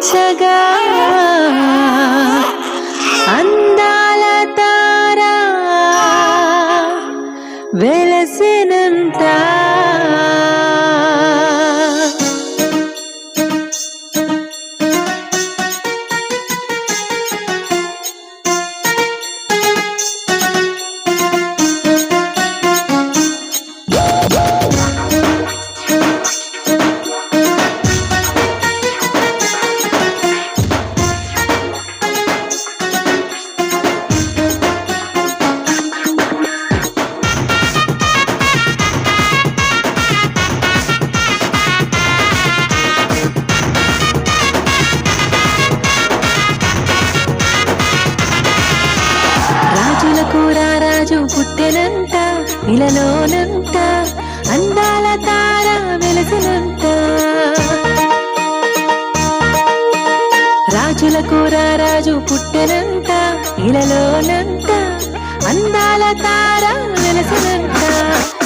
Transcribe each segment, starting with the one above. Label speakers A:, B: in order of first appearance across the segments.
A: ఉదయించగా అందాల రారాజు పుట్టెనంత ఇలలోనంత అందాల తార వెలసినంత. కూర రాజు పుట్టెనంత ఇలలోనంత అందాల తార వెలసినంత.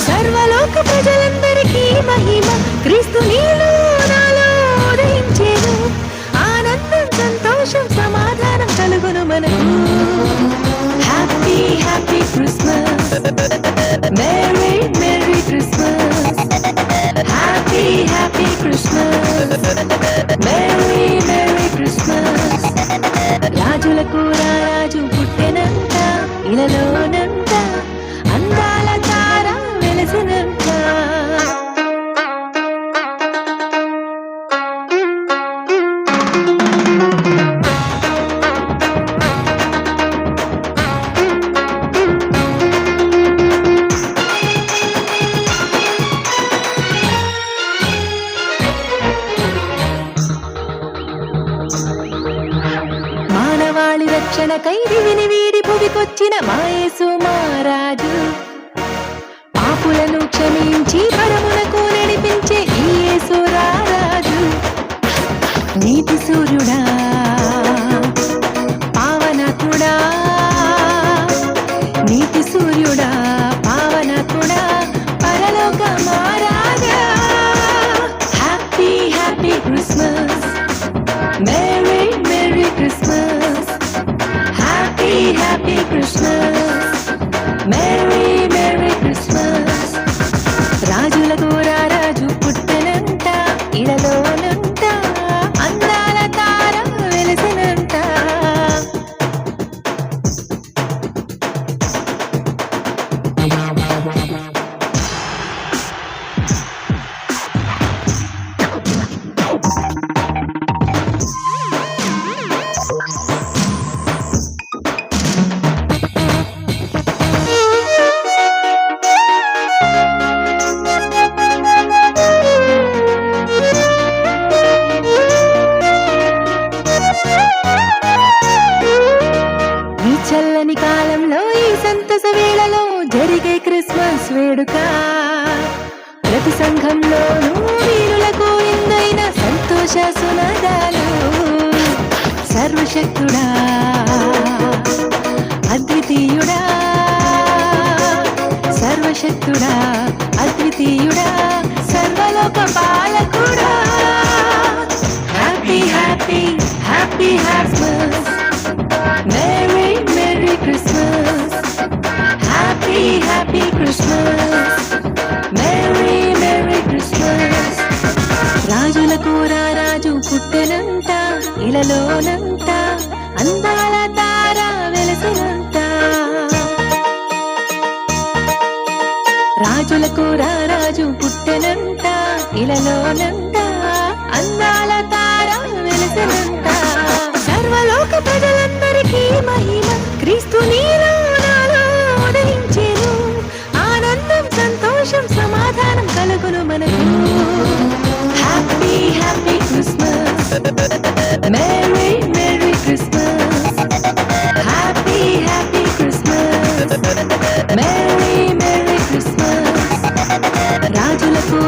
A: సర్వలోక ప్రజలందరికీ మహిమ క్రీస్తు నీలో నాలో ఉదయించేను ఆనందం సంతోషం సమాధానం కలుగును మనకు. Happy Christmas merry merry Christmas happy happy Christmas merry merry Christmas రాజులకు రాజు పుట్టెనంత ఇలలోనంత అందాల తార వెలసినంత. మానవాళి రక్షణ కైది విని వీడి భువికొచ్చిన మాయేసు మహారాజు పాపులను క్షమించి పరములకు నడిపించే ఈ యేసు రారాజు. నీతి సూర్యుడా పావనకుడా నీతి సూర్యుడా పావనకుడా పరలోక మహారాజా. Happy happy Christmas Merry, Merry Christmas. Happy, Christmas. Merry Christmas ప్రతి సంఘంలోనూ వీరులకు ఎందైన సంతోష సునాదాలు సర్వశక్తుడా అద్వితీయుడా సర్వశక్తుడా అద్వితీయుడా సర్వలోక పాలకుడా. Happy happy happy హ్యాపీమస్ merry merry Christmas happy happy Christmas ఇలలోనంత అందాల తార వెలసినంత. రాజులకు రారాజు పుట్టెనంత ఇలలోనంత అందాల తార వెలసినంత. సర్వలోక ప్రజలందరికీ మహిమ క్రీస్తు నీలో merry merry Christmas happy happy Christmas merry merry Christmas రాజులకు